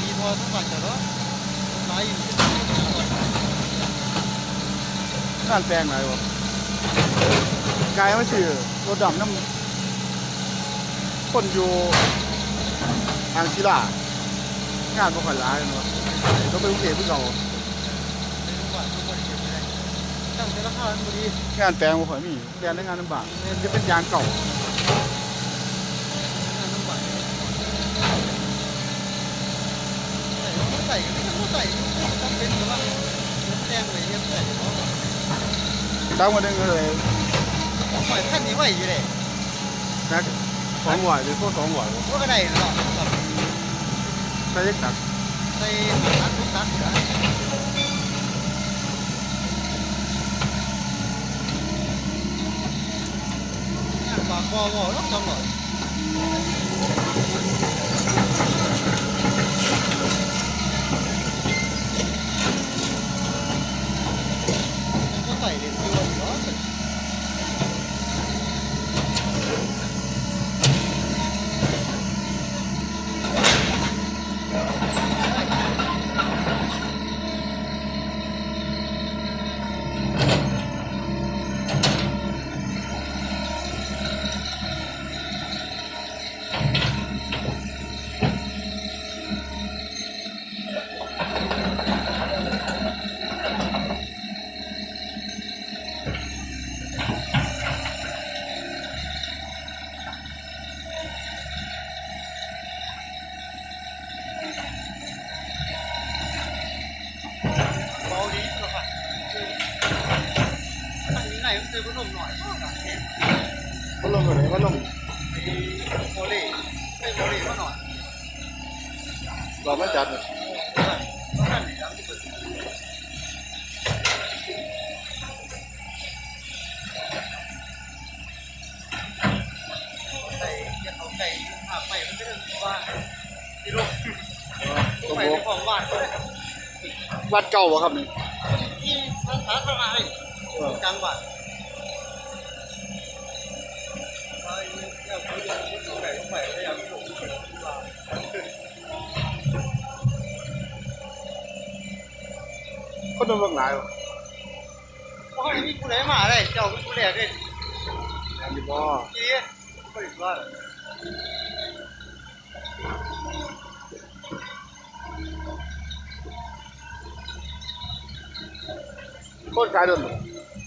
ดีพอทุกวันจะเนาะหลายอยู่งานแปลงไหนวะกายไม่ชื่อรถดำน้ำคนอยู่ทางศิลางานบ่ค่อยหลายเนาะต้องไปกรุงเทพเพื่อเขาในทุกวันทุกวันเก็บไม่ได้ตั้งแต่ราคามันพอดีงานแปลงบ่ค่อยมีแปลงในงานลำบากจะเป็นยางเก่า งานทุกวัน ใส่ก็ไม่ต้องใส่จำเป็นหรือว่าแดงเลยยังใส่เพราะตามมาดึงเลยหอยท่านนี้ไหวอยู่เลยแม็กสองหวายหรือพวกสองหวายว่าก็ได้เนาะใช้ยักตักใส่ตัดทุกตัดนะปากคอวอลอกจังหน่อย Ladies. ซื้อขนมหน่อยก็แบบนี้พัดลมอะไรพัดลมไอ้โมเล่ไอ้โมเล่ก็หน่อยดอกมันจัดก็นั่นนี่แล้วที่เปิดไก่จะเอาไก่หาไปมันไม่ได้ว่าที่ลูกตไปรงในของบ้านก็ได้วัดเก่าบ่ครับนี่ที่สาธารณะเลยกลางบ้าน ก่ลงไปแล้วอยากให้ลูกเปิดบ้านคนโดนเบิ่งหลายบ่เพราะเขามีผู้ใดมาเลยเจ้าเป็นผู้แรกเลยอันนี้บ่ทีก็อีกว่าคนขายโดน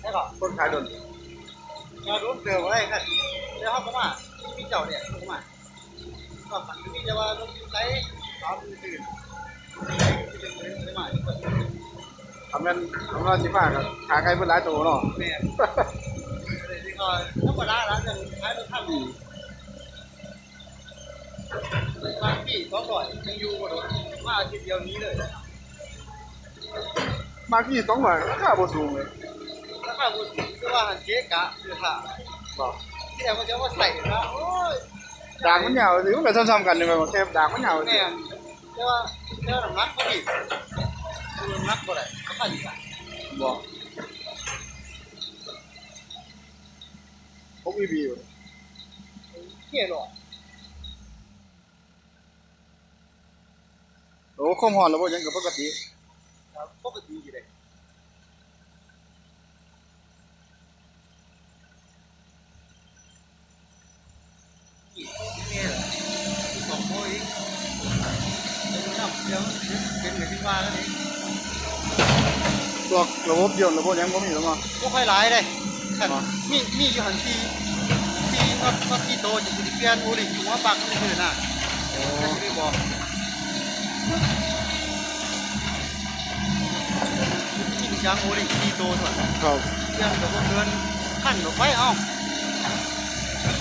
ใช่ป่ะคนขายโดนงานรุ่นเดิมอะไรกันแล้วเขาก็มา มีเจ้าเนี่ยเขาก็มาก็ฝันที่จะว่าต้องใช้ตามมือถือที่เป็นเรื่องมาที่เปิดทำนั้นทำว่าสิมาครับขาไก่เพิ่นหลายตัวเนาะแม่เลยที่ก็ธรรมดาแล้วยังใช้รถท่านอยู่บางที่สองร้อยยังอยู่บ่โดนมาอาทิตย์เดียวนี้เลยมากี่สองบาทราคาบ่สูงเลยถ้าข้าพูดคือว่าเจ๊กะคือค่ะบ่ที่แต่มันจะว่าใส่นะโอ้ยด่างมันยาวสิมันก็ ซ้ำๆกันนี่แม่นบ่แค่ด่างมันยาวสิแม่แต่ว่าแต่ว่าน้ำหนักก็ดีคือน้ำหนักบ่ได้ก็ขันกันบ่ผมมีบีอยู่ เที่ยวหรอ โอ้ความร้อนแล้วบ่ยังก็ปกติ ครับปกติอยู่เลยนี่แหละสองโมยเดี๋ยวน้ำเดี๋ยว เป็นเหมือนที่ว่าแล้วนี่พวกระบบยนต์ระบบหยังบ่มีหรอกเนาะก็ค่อยหลายเลยอ๋อ มีมีอยู่หันซีซีก็ก็ซีโตจะสิเปลี่ยนโอลิหัวปักนี่คือน่ะโอ้ก็สิได้บอกจริงจังโอลิซีโตส่วนครับเปลี่ยนกับเงินขั้นดอกไฟเอ้า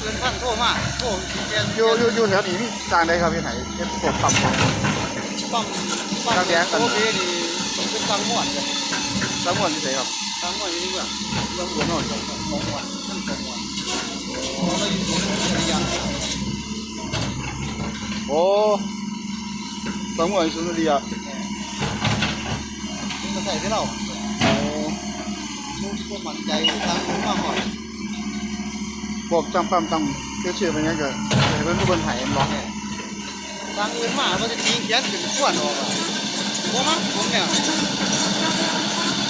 เงินขั้นโทรมาโทรสิเปลี่ยนอยู่อยู่อยู่แถวนี้มีสร้างได้ครับเฮ็ดให้เฮ็ดพวกปั๊ม ปั๊มปั๊มตั้งแยกกันโอเคนี่เป็นตังหมวดเลยสามวนที่ไสครับตังหมวดอยู่นี่เมืองเรื่องหัวนอนครับสองหมวดท่านสองหมวดเราอยู่ตรงนี้ระยะโอ้สามวนสุนทรียะมาใส่ให้เราโอ้ลูกก็มั่นใจทางนู้นมากกว่าพวกตั้งปั๊มตั้งชื่อชื่อเป็นหยังก็ให้เพิ่นผู้เพิ่นให้บ่บางอื่นมาว่าจะตีเขียนขึ้นขวดออกอะบ่มั้งผมเนี่ย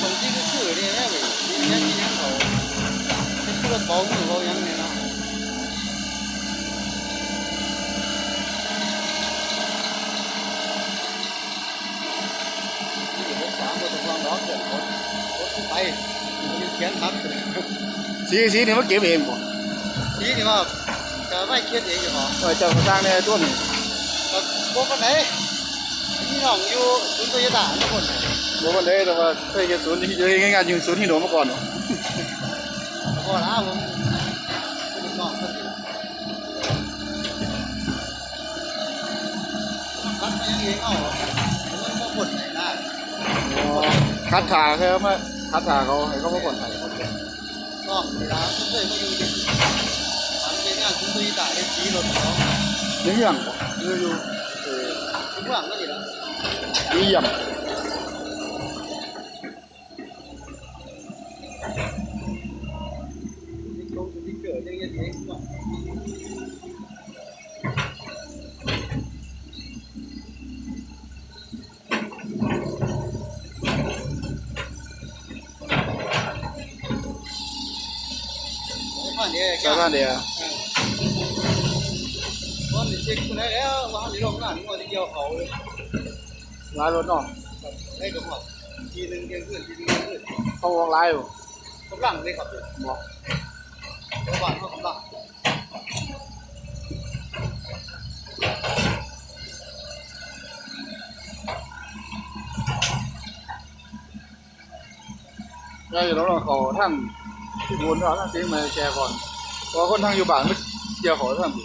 ตรงที่คือคือเนี่ยแม่เว้ยตีเขียนที่ยังเขาเป็นเพื่อนเบามือเบายังนี่ยเนาะที่ผมสามก็ต้องลองร้องเกิดคนคนไปมันเขียนทับสีสีนี่มาเก็บเองบ่สีนี่ว่าจะไม่เขียนเองอยู่หรอเออเจ้าสร้างในตัวนี้ ก็บ่ปานใดพี่น้องอยู่ศูนย์โตโยต้าทุกคนน่ะบ่ว่าเลยแต่ว่าเคยเฮ็ดศูนย์ที่เฮ็ดงานอยู่ศูนย์ที่โดนมาก่อนเนาก็พอละผมเป็นน้องคนนี้รักมายังเองเอามันบ่ผลไหนได้คัดถาแค่มาคัดถาเขาให้เขามาก่อนให้น้องเวลาเคยมาอยู่ดิทำเป็นงานศูนตโยตาเฮ็ดสีรถเขายังยังบ่อง ก็ดีละเยี่ยมมีโครงส ช็คคุณได้แล้วว่าเขาจะลงงานงวดที่เกี่ยวเขาเลยลายรถเนาะได้กับหมดทีหนึ่งเที่ยงคืนทีหนึงเที่ยงคืนเขาวางลายอยู่กำลังเลยครับบ่เดี๋ยวบ้านเขากำลังได้อยู่แล้วเนาเขาท่านที่บุญเนาท่านสิมาแชร์ก่อนพราะคนทางอยู่บ้านไมันเกี่ยวขาท่านสิ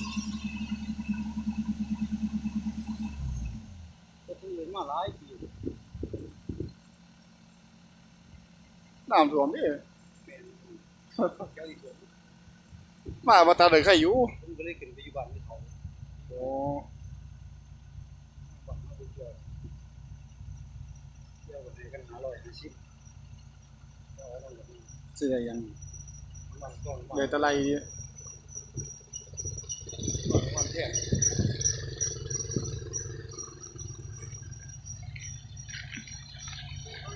ก็ถือมา หลายปีน้ำท่วมนี่เป็นแก้วอีกคนมาบ่ทันได้ใครอยู่ผมก็เลยขึ้นไปอยู่บ้านที่เขาโอ้บ้านมาดูเกี่ยวเกี่ยวกันให้กันหาร้อยห้าสิบเกี่ยวกันแบบนี้สิได้ยังบ้านต้นบ้านได้แตะไลดิบ้านแท้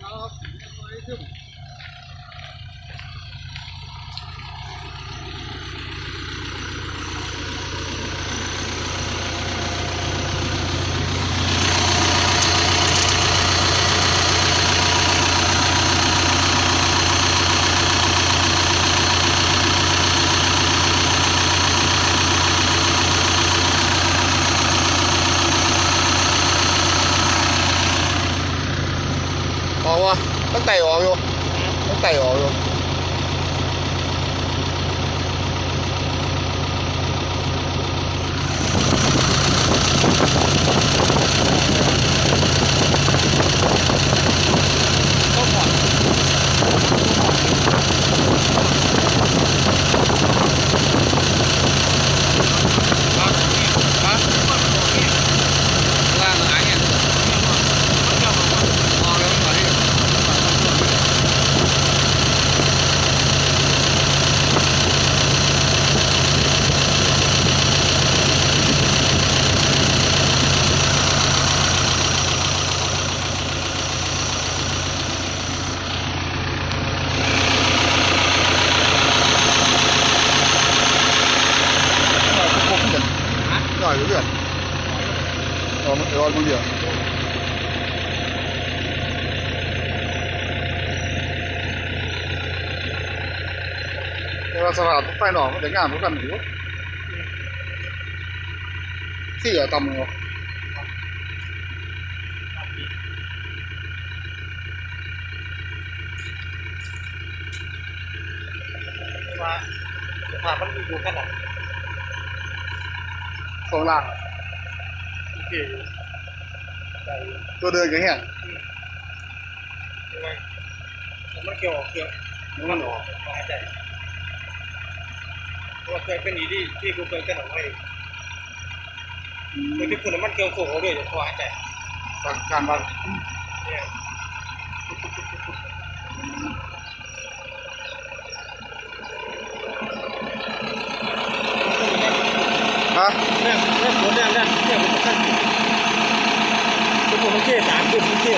เอาครับ เรียบร้อยขึ้น ออกวะ ตั้งแต่ออกอยู่ตั้งแต่ออกอยู่ล่างหางเนี่ยออกแล้วมันไหล หน่อยพวกเดือดหน่อยเดือด อนรอมันเดือดแต่ว่าสภาพไฟหนอกมันจะงามพวกกันอยู่ที่อย่าต่ำเลยว่าสภาพมันอยู่ขนาดของล่างโอเค ตัวเดินกันเหี้ยยังไงมันเกี่ยวกับเครื่องมันออกหายใจเพราะว่าเคยเป็นนี้ที่ที่กูเคยเป็นของให้เคยที่คุณมันเกี่ยวกับเขาด้วยจะพอหายใจการบ้านเนี่ยฮะแม่แม่ปวดแน่นแน่นเนี่ยผมก็ขั้นสมมติมั นเท่สามคือมันเท่